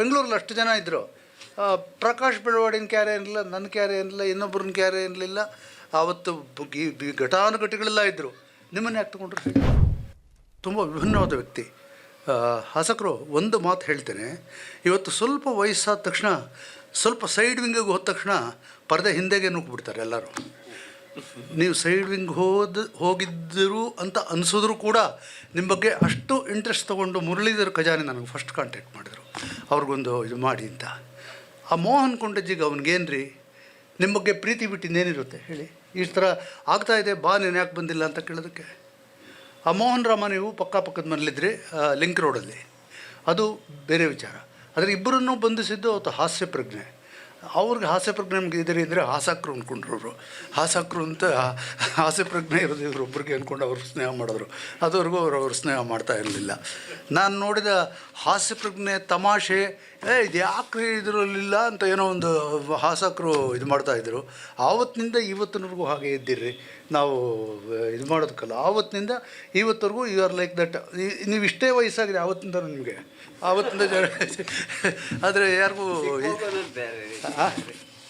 ಬೆಂಗಳೂರಲ್ಲಿ ಅಷ್ಟು ಜನ ಇದ್ದರು ಪ್ರಕಾಶ್ ಬೆಳವಾಡಿನ ಕ್ಯಾರೆ ಏನಿಲ್ಲ, ನನ್ನ ಕ್ಯಾರೆ ಏನಿಲ್ಲ ಇನ್ನೊಬ್ಬರನ್ನ ಕ್ಯಾರೆ ಏನಿಲ್ಲ. ಆವತ್ತು ಘಟಾನುಘಟಿಗಳೆಲ್ಲ ಇದ್ದರು ನಿಮ್ಮನ್ನು ಯಾಕೆ ತಗೊಂಡ್ರು ತುಂಬ ವಿಭಿನ್ನವಾದ ವ್ಯಕ್ತಿ. ಶಾಸಕರು ಒಂದು ಮಾತು ಹೇಳ್ತೇನೆ. ಇವತ್ತು ಸ್ವಲ್ಪ ವಯಸ್ಸಾದ ತಕ್ಷಣ, ಸ್ವಲ್ಪ ಸೈಡ್ ವಿಂಗಿಗೆ ಹೋದ ತಕ್ಷಣ ಪರದೆ ಹಿಂದೆಗೆ ನುಗ್ಗಿಬಿಡ್ತಾರೆ ಎಲ್ಲರೂ. ನೀವು ಸೈಡ್ ವಿಂಗ್ ಹೋದ ಹೋಗಿದ್ದರು ಅಂತ ಅನಿಸಿದ್ರು ಕೂಡ ನಿಮ್ಮ ಬಗ್ಗೆ ಅಷ್ಟು ಇಂಟ್ರೆಸ್ಟ್ ತೊಗೊಂಡು ಮುರಳೀಧರ್ ಖಜಾನೆ ನನಗೆ ಫಸ್ಟ್ ಕಾಂಟ್ಯಾಕ್ಟ್ ಮಾಡಿದರು. ಅವ್ರಿಗೊಂದು ಇದು ಮಾಡಿ ಅಂತ. ಆ ಮೋಹನ್ ಕುಂಡಜ್ಜಿಗೆ ಅವನಿಗೇನು ರೀ ನಿಮ್ಮ ಬಗ್ಗೆ ಪ್ರೀತಿ ಬಿಟ್ಟಿದ್ದೇನಿರುತ್ತೆ ಹೇಳಿ. ಈ ಥರ ಇದೆ, ಬಾ ನೀನು ಯಾಕೆ ಬಂದಿಲ್ಲ ಅಂತ ಕೇಳೋದಕ್ಕೆ. ಆ ಮೋಹನ್ ರಾಮ ನೀವು ಪಕ್ಕ ಪಕ್ಕದ ಮನೇಲಿದ್ರಿ ಲಿಂಕ್ ರೋಡಲ್ಲಿ. ಅದು ಬೇರೆ ವಿಚಾರ. ಆದರೆ ಇಬ್ಬರನ್ನೂ ಬಂಧಿಸಿದ್ದು ಅವತ್ತು ಹಾಸ್ಯ ಪ್ರಜ್ಞೆ ಅವ್ರಿಗೆ ಹಾಸ್ಯ ಪ್ರಜ್ಞೆ ನಮ್ಗೆ ಇದ್ರೆ ಇದ್ದರೆ ಹಾಸಾಕ್ರು ಅವರು. ಹಾಸಕ್ರು ಅಂತ ಹಾಸ್ಯ ಪ್ರಜ್ಞೆ ಇರೋದು ಇವರೊಬ್ಬರಿಗೆ ಅಂದ್ಕೊಂಡು ಅವರು ಸ್ನೇಹ ಮಾಡಿದ್ರು. ಅದುವರೆಗೂ ಅವರು ಅವ್ರು ಸ್ನೇಹ ಮಾಡ್ತಾ ಇರಲಿಲ್ಲ. ನಾನು ನೋಡಿದ ಹಾಸ್ಯ ಪ್ರಜ್ಞೆ ತಮಾಷೆ, ಏ, ಇದು ಯಾಕ್ರಿ ಇದರಲ್ಲಿಲ್ಲ? ಅಂತ ಏನೋ ಒಂದು ಹಾಸಕರು ಇದು ಮಾಡ್ತಾಯಿದ್ರು ಆವತ್ತಿನಿಂದ ಇವತ್ತಿನವರೆಗೂ ಹಾಗೆ ಇದ್ದೀರಿ. ನಾವು ಇದು ಮಾಡೋದಕ್ಕಲ್ಲ. ಆವತ್ತಿನಿಂದ ಇವತ್ತವರೆಗೂ ಯು ಆರ್ ಲೈಕ್ ದಟ್ ನೀವು ಇಷ್ಟೇ ವಯಸ್ಸಾಗಿದೆ ಆವತ್ತಿಂದ ನಿಮಗೆ. ಆವತ್ತಿಂದ ಆದರೆ ಯಾರಿಗೂ?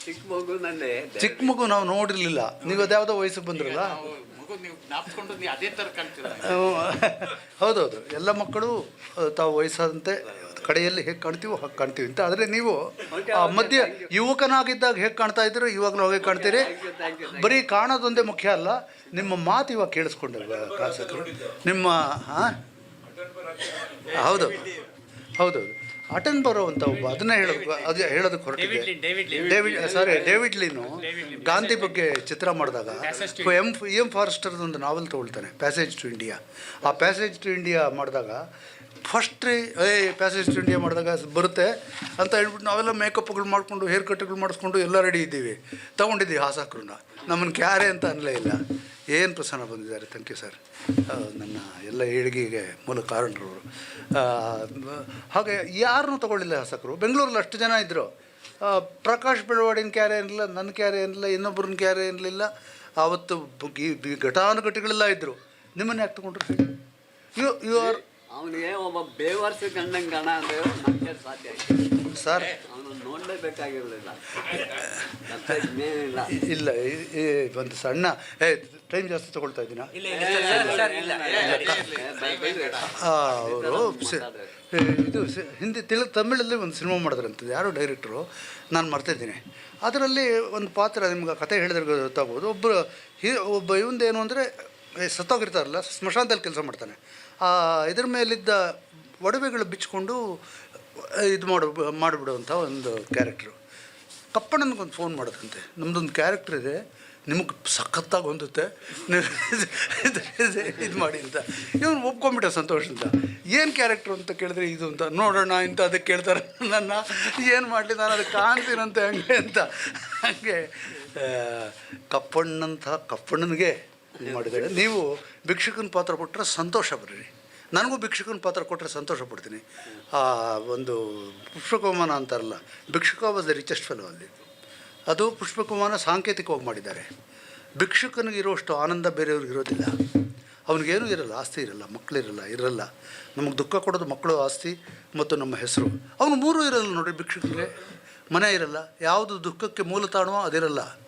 ಚಿಕ್ಕ ಮಗುನಲ್ಲೇ ಚಿಕ್ಕ ಮಗು ನಾವು ನೋಡಿರಲಿಲ್ಲ. ನೀವು ಅದ್ಯಾವುದೋ ವಯಸ್ಸು ಬಂದ್ರಲ್ಲ? ಹೌದೌದು. ಎಲ್ಲ ಮಕ್ಕಳು ತಾವು ವಯಸ್ಸಾದಂತೆ ಕಡೆಯಲ್ಲಿ ಹೇಗೆ ಕಾಣ್ತೀವೋ ಹಾಗೆ ಕಾಣ್ತೀವಿ. ಅಂತ ಆದರೆ ನೀವು ಆ ಮಧ್ಯ ಯುವಕನಾಗಿದ್ದಾಗ ಹೇಗೆ ಕಾಣ್ತಾ ಇದ್ದೀರೋ ನಾವು ಹೇಗೆ ಕಾಣ್ತೀರಿ. ಬರೀ ಕಾಣೋದೊಂದೇ ಮುಖ್ಯ ಅಲ್ಲ ನಿಮ್ಮ ಮಾತು ಇವಾಗ ಕೇಳಿಸ್ಕೊಂಡು ಶಾಸಕರು ನಿಮ್ಮ ಹಾಂ? ಹೌದು. ಹೌದು ಅಟೆನ್ ಬರೋ ಅಂತ ಒಬ್ಬ ಅದನ್ನ ಹೇಳೋದು ಅದೇ ಹೇಳೋದಕ್ಕೆ ಹೊರಟಿದೆ. David sorry David Lean. Gandhi ಬಗ್ಗೆ ಚಿತ್ರ ಮಾಡಿದಾಗ ಎಂ ಎಂ ಫಾರೆಸ್ಟರ್ದು ಒಂದು ನಾವೆಲ್ ತೊಗೊಳ್ತಾನೆ ಪ್ಯಾಸೇಜ್ ಟು ಇಂಡಿಯಾ ಆ ಪ್ಯಾಸೇಜ್ ಟು ಇಂಡಿಯಾ ಮಾಡಿದಾಗ first a passage to India ಮಾಡಿದಾಗ ಬರುತ್ತೆ ಅಂತ ಹೇಳ್ಬಿಟ್ಟು ನಾವೆಲ್ಲ ಮೇಕಪ್ಗಳು ಮಾಡಿಕೊಂಡು ಹೇರ್ ಕಟ್ಗಳು ಮಾಡಿಸ್ಕೊಂಡು ಎಲ್ಲ ರೆಡಿ ಇದ್ದೀವಿ. ತೊಗೊಂಡಿದ್ದೀವಿ ಹಾಸಾಕ್ರನ್ನ ನಮ್ಮನ್ನು ಕ್ಯಾರೆ ಅಂತ ಅನ್ನಲೇ ಇಲ್ಲ. ಏನು ಪ್ರಸನ್ನ ಬಂದಿದ್ದಾರೆ? ಥ್ಯಾಂಕ್ ಯು ಸರ್ ನನ್ನ ಎಲ್ಲ ಏಳಿಗೆಗೆ ಮೂಲ ಕಾರಣರು ಅವರು ಹಾಗೆ ಯಾರನ್ನೂ ತಗೊಳ್ಳಿಲ್ಲ ಹಸಕರು ಬೆಂಗಳೂರಲ್ಲಿ ಅಷ್ಟು ಜನ ಇದ್ದರು ಪ್ರಕಾಶ್ ಬೆಳವಾಡಿನ ಕ್ಯಾರೆ ಏನಿಲ್ಲ, ನನ್ನ ಕ್ಯಾರೆ ಏನಿಲ್ಲ, ಇನ್ನೊಬ್ಬರನ್ನ ಕ್ಯಾರೆ ಏನಿಲ್ಲ. ಆವತ್ತು ಘಟಾನುಘಟಿಗಳೆಲ್ಲ ಇದ್ದರು ನಿಮ್ಮನ್ನು ಯಾಕೆ ತಗೊಂಡ್ರು? ಯು ಯು ಆರ್ ಅವನಿಗೆ ಒಬ್ಬ ಬೇವರ್ಸಿ ಕಂಡಂಗೆ ಕಾಣ ಅಂದ್ರೆ. ಸಾಧ್ಯ ಸರ್ ಅವನು ನೋಡಲೇಬೇಕಾಗಿರಲಿಲ್ಲ ಮತ್ತೆ ಇನ್ನೇನಿಲ್ಲ ಇಲ್ಲ ಒಂದು ಸಣ್ಣ ಏ ಟೈಮ್ ಜಾಸ್ತಿ ತಗೊಳ್ತಾ ಇದ್ದೀನಾ ಅವರು ಇದು ಹಿಂದಿ ತೆಲುಗು ತಮಿಳಲ್ಲಿ ಒಂದು ಸಿನಿಮಾ ಮಾಡಿದ್ರಂತೆ ಯಾರೋ ಡೈರೆಕ್ಟ್ರು ನಾನು ಮರ್ತಿದ್ದೀನಿ ಅದರಲ್ಲಿ ಒಂದು ಪಾತ್ರ ನಿಮ್ಗೆ ಕತೆ ಹೇಳಿದ್ರೆ ಗೊತ್ತಾಗ್ಬೋದು ಒಬ್ಬರು ಹಿ ಒಬ್ಬ ಇವಂದೇನು ಏನು ಅಂದರೆ ಸತ್ತೋಗಿರ್ತಾರಲ್ಲ ಸ್ಮಶಾನದಲ್ಲಿ ಕೆಲಸ ಮಾಡ್ತಾನೆ ಆ ಇದ್ರ ಮೇಲಿದ್ದ ಒಡವೆಗಳು ಬಿಚ್ಕೊಂಡು ಇದು ಮಾಡು, ಮಾಡಿಬಿಡುವಂಥ ಒಂದು ಕ್ಯಾರೆಕ್ಟ್ರು ಕಪ್ಪಣ್ಣನಿಗೊಂದು ಫೋನ್ ಮಾಡೋದಂತೆ ನಮ್ಮದೊಂದು ಕ್ಯಾರೆಕ್ಟ್ರ್ ಇದೆ. ನಿಮಗೆ ಸಖತ್ತಾಗಿ ಹೊಂದುತ್ತೆ. ಇದು ಮಾಡಿ ಅಂತ. ಇವನು ಒಪ್ಕೊಂಬಿಟ್ಟ ಸಂತೋಷದಿಂದ ಏನು ಕ್ಯಾರೆಕ್ಟ್ರು ಅಂತ ಕೇಳಿದ್ರೆ ಇದು ಅಂತ. ನೋಡೋಣ ಅಂತ ಅದಕ್ಕೆ ಕೇಳ್ತಾರೆ. ನನ್ನ ಏನು ಮಾಡಲಿ, ನಾನು ಅದಕ್ಕೆ ಕಾಣ್ತೀನಂತೆ ಹಂಗೆ ಅಂತ. ಹಾಗೆ ಕಪ್ಪಣ್ಣಂಥ ಕಪ್ಪಣ್ಣನಿಗೆ ಮಾಡಿದ್ದಾಳೆ ನೀವು ಭಿಕ್ಷುಕನ ಪಾತ್ರ ಕೊಟ್ಟರೆ ಸಂತೋಷ ಬರ್ರಿ ನನಗೂ ಭಿಕ್ಷುಕನ ಪಾತ್ರ ಕೊಟ್ಟರೆ ಸಂತೋಷ ಪಡ್ತೀನಿ. ಆ, ಒಂದು ಪುಷ್ಪಕುಮಾನ ಅಂತಾರಲ್ಲ, ಭಿಕ್ಷುಕ ವಾಸ್ ದ ರಿಚೆಸ್ಟ್ ಫೆಲೋ ಅಲ್ಲಿ. ಅದು ಪುಷ್ಪಕುಮಾನ ಸಾಂಕೇತಿಕವಾಗಿ ಮಾಡಿದ್ದಾರೆ. ಭಿಕ್ಷುಕನಿಗೆ ಇರುವಷ್ಟು ಆನಂದ ಬೇರೆಯವ್ರಿಗೆ ಇರೋದಿಲ್ಲ. ಅವನಿಗೇನೂ ಇರಲ್ಲ, ಆಸ್ತಿ ಇರಲ್ಲ ಮಕ್ಕಳಿರಲ್ಲ ಇರಲ್ಲ. ನಮಗೆ ದುಃಖ ಕೊಡೋದು ಮಕ್ಕಳು ಆಸ್ತಿ ಮತ್ತು ನಮ್ಮ ಹೆಸರು. ಅವನು ಮೂರೂ ಇರಲ್ಲ ನೋಡಿ ಭಿಕ್ಷುಕನಿಗೆ. ಮನೆ ಇರಲ್ಲ, ಯಾವುದು ದುಃಖಕ್ಕೆ ಮೂಲ ತಾಣವೋ ಅದಿರಲ್ಲ.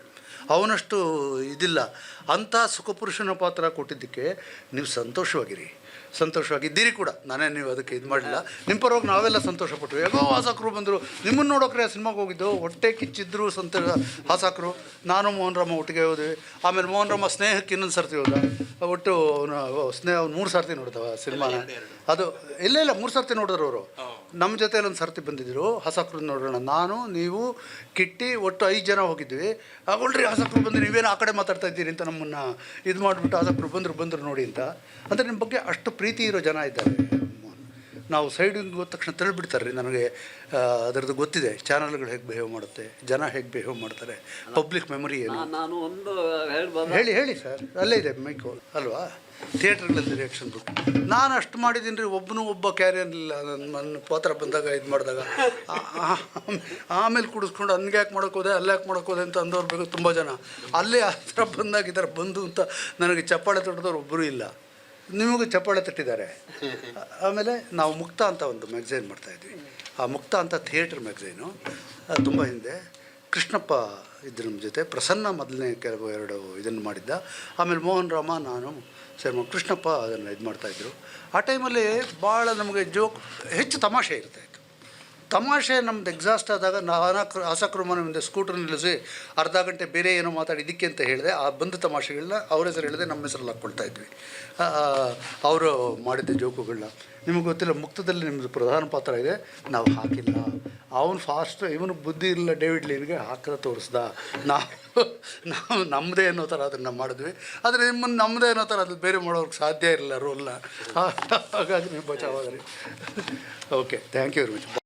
ಅವನಷ್ಟು ಇದಿಲ್ಲ. ಅಂಥ ಸುಖಪುರುಷನ ಪಾತ್ರ ಕೊಟ್ಟಿದ್ದಕ್ಕೆ ನೀವು ಸಂತೋಷವಾಗಿರಿ. ಸಂತೋಷವಾಗಿದ್ದೀರಿ ಕೂಡ. ನಾನೇ ನೀವು ಅದಕ್ಕೆ ಇದು ಮಾಡಲಿಲ್ಲ. ನಿಮ್ಮ ಪರವಾಗಿ ನಾವೆಲ್ಲ ಸಂತೋಷಪಟ್ವಿ. ಹೇಗೋ ಹಾಸಕರು ಬಂದರು. ನಿಮ್ಮನ್ನು ನೋಡೋಕ್ರೆ ಸಿನಿಮಾಗೆ ಹೋಗಿದ್ದು ಹೊಟ್ಟೆ ಕಿಚ್ಚಿದ್ರು ಸಂತೋಷ ಹಾಸಕರು. ನಾನು ಮೋಹನ್ ರಾಮ ಒಟ್ಟಿಗೆ ಹೋದ್ವಿ ಆಮೇಲೆ ಮೋಹನ್ ರಾಮ ಸ್ನೇಹಕ್ಕೆ ಇನ್ನೊಂದು ಸರ್ತಿ ಹೋದ. ಒಟ್ಟು ಅವನ ಸ್ನೇಹ ಮೂರು ಸರ್ತಿ ನೋಡ್ತಾವ ಸಿನಿಮಾನ. ಅದು ಇಲ್ಲ ಇಲ್ಲ ಮೂರು ಸರ್ತಿ ನೋಡಿದ್ರು ಅವರು. ನಮ್ಮ ಜೊತೆಯಲ್ಲಿ ಒಂದು ಸರ್ತಿ ಬಂದಿದ್ದರು ಹಸಕ್ರು ನೋಡೋಣ. ನಾನು, ನೀವು, ಕಿಟ್ಟಿ, ಒಟ್ಟು ಐದು ಜನ ಹೋಗಿದ್ವಿ. ಆಗೊಳ್ರಿ ಹಸಕ್ರು ಬಂದು ನೀವೇನು ಆ ಕಡೆ ಮಾತಾಡ್ತಾ ಇದ್ದೀರಿ ಅಂತ ನಮ್ಮನ್ನು ಇದು ಮಾಡಿಬಿಟ್ಟು ಹಸಕ್ರು ಬಂದರು ಬಂದರು ನೋಡಿ ಅಂತ. ಅಂದರೆ ನಿಮ್ಮ ಬಗ್ಗೆ ಅಷ್ಟು ಪ್ರೀತಿ ಇರೋ ಜನ ಇದ್ದಾರೆ. ನಾವು ಸೈಡಿಂಗ್ ಹೋದ ತಕ್ಷಣ ತಳ್ಳಿಬಿಡ್ತಾರೆ ರೀ ನನಗೆ ಅದರದ್ದು ಗೊತ್ತಿದೆ. ಚಾನಲ್ಗಳು ಹೇಗೆ ಬಿಹೇವ್ ಮಾಡುತ್ತೆ ಜನ ಹೇಗೆ ಬಿಹೇವ್ ಮಾಡ್ತಾರೆ ಪಬ್ಲಿಕ್ ಮೆಮೊರಿ ಏನು? ನಾನು ಒಂದು ಹೇಳಿ ಹೇಳಿ ಸರ್ ಅಲ್ಲೇ ಇದೆ ಮೈಕು ಅಲ್ವಾ? ಥಿಯೇಟ್ರ್ಗಳಲ್ಲಿ ರಿಯಾಕ್ಷನ್ ಬಿಟ್ಟು ನಾನು ಅಷ್ಟು ಮಾಡಿದ್ದೀನಿ ರೀ ಒಬ್ಬನೂ ಒಬ್ಬ ಕ್ಯಾರಿಯರ್ಲಿಲ್ಲ ನನ್ನ ನನ್ನ ಪಾತ್ರ ಬಂದಾಗ ಇದು ಮಾಡಿದಾಗ. ಆಮೇಲೆ ಕುಡಿಸ್ಕೊಂಡು ಹಂಗೆ ಯಾಕೆ ಮಾಡೋಕೆ ಹೋದೆ ಅಲ್ಲೇ ಯಾಕೆ ಮಾಡೋಕೆ ಹೋದೆ ಅಂತ ಅಂದವ್ರು ಬೇಕು ತುಂಬ ಜನ. ಅಲ್ಲೇ ಆ ಥರ ಬಂದಾಗ ಈ ಥರ ಬಂದು ಅಂತ ನನಗೆ ಚಪ್ಪಾಳೆ ತಟ್ಟಿದವ್ರು ಒಬ್ಬರೂ ಇಲ್ಲ. ನಿಮಗೂ ಚಪ್ಪಾಳೆ ತಟ್ಟಿದ್ದಾರೆ. ಆಮೇಲೆ ನಾವು ಮುಕ್ತ ಅಂತ ಒಂದು ಮ್ಯಾಗ್ಝೈನ್ ಮಾಡ್ತಾಯಿದ್ವಿ ಆ ಮುಕ್ತ ಅಂತ ಥಿಯೇಟರ್ ಅದು ತುಂಬ ಹಿಂದೆ ಕೃಷ್ಣಪ್ಪ ಇದ್ರ ನಮ್ಮ ಜೊತೆ, ಪ್ರಸನ್ನ ಮೊದಲನೇ ಕೆಲವು ಎರಡು ಇದನ್ನು ಮಾಡಿದ್ದ. ಆಮೇಲೆ ಮೋಹನ್ ರಾಮ, ನಾನು ಸರ್ ಕೃಷ್ಣಪ್ಪ ಅದನ್ನು ಇದು ಮಾಡ್ತಾಯಿದ್ರು ಆ ಟೈಮಲ್ಲಿ ಭಾಳ ನಮಗೆ ಜೋಕ್, ಹೆಚ್ಚು ತಮಾಷೆ ಇರ್ತಾಯಿತ್ತು ತಮಾಷೆ ನಮ್ದು ಎಕ್ಸಾಸ್ಟ್ ಆದಾಗ ನಾನಾ ಆಸಕ್ರಮನ ಮುಂದೆ ಸ್ಕೂಟರ್ ನಿಲ್ಲಿಸಿ ಅರ್ಧ ಗಂಟೆ ಬೇರೆ ಏನೋ ಮಾತಾಡಿ ಇದಕ್ಕೆ ಅಂತ ಹೇಳಿದೆ. ಆ ಬಂದ ತಮಾಷೆಗಳನ್ನ ಅವ್ರ ಹೆಸರು ಹೇಳಿದೆ, ನಮ್ಮ ಹೆಸರಲ್ಲಿ ಹಾಕ್ಕೊಳ್ತಾ ಇದ್ವಿ. ಅವರು ಮಾಡಿದ್ದ ಜೋಕುಗಳನ್ನ ನಿಮಗೆ ಗೊತ್ತಿಲ್ಲ, ಮುಕ್ತದಲ್ಲಿ ನಿಮ್ಮದು ಪ್ರಧಾನ ಪಾತ್ರ ಇದೆ. ನಾವು ಹಾಕಿಲ್ಲ. ಅವನು ಫಾಸ್ಟ್ ಇವನು ಬುದ್ಧಿ ಇಲ್ಲ, ಡೇವಿಡ್ ಲೀನ್ಗೆ ಹಾಕದ ತೋರಿಸ್ದ. ನಾವು ನಾವು ನಮ್ಮದೇ ಅನ್ನೋ ಥರ ಅದನ್ನು ಮಾಡಿದ್ವಿ. ಆದರೆ ನಿಮ್ಮನ್ನು ನಮ್ಮದೇ ಅನ್ನೋ ಥರ ಅದು ಬೇರೆ ಮಾಡೋಕ್ಕೆ ಸಾಧ್ಯ ಇರಲಿಲ್ಲ ರೋಲ್ನ ಹಾಗಾಗಿ ನೀವು ಬಚಾವಾಗ್ರಿ okay thank you very much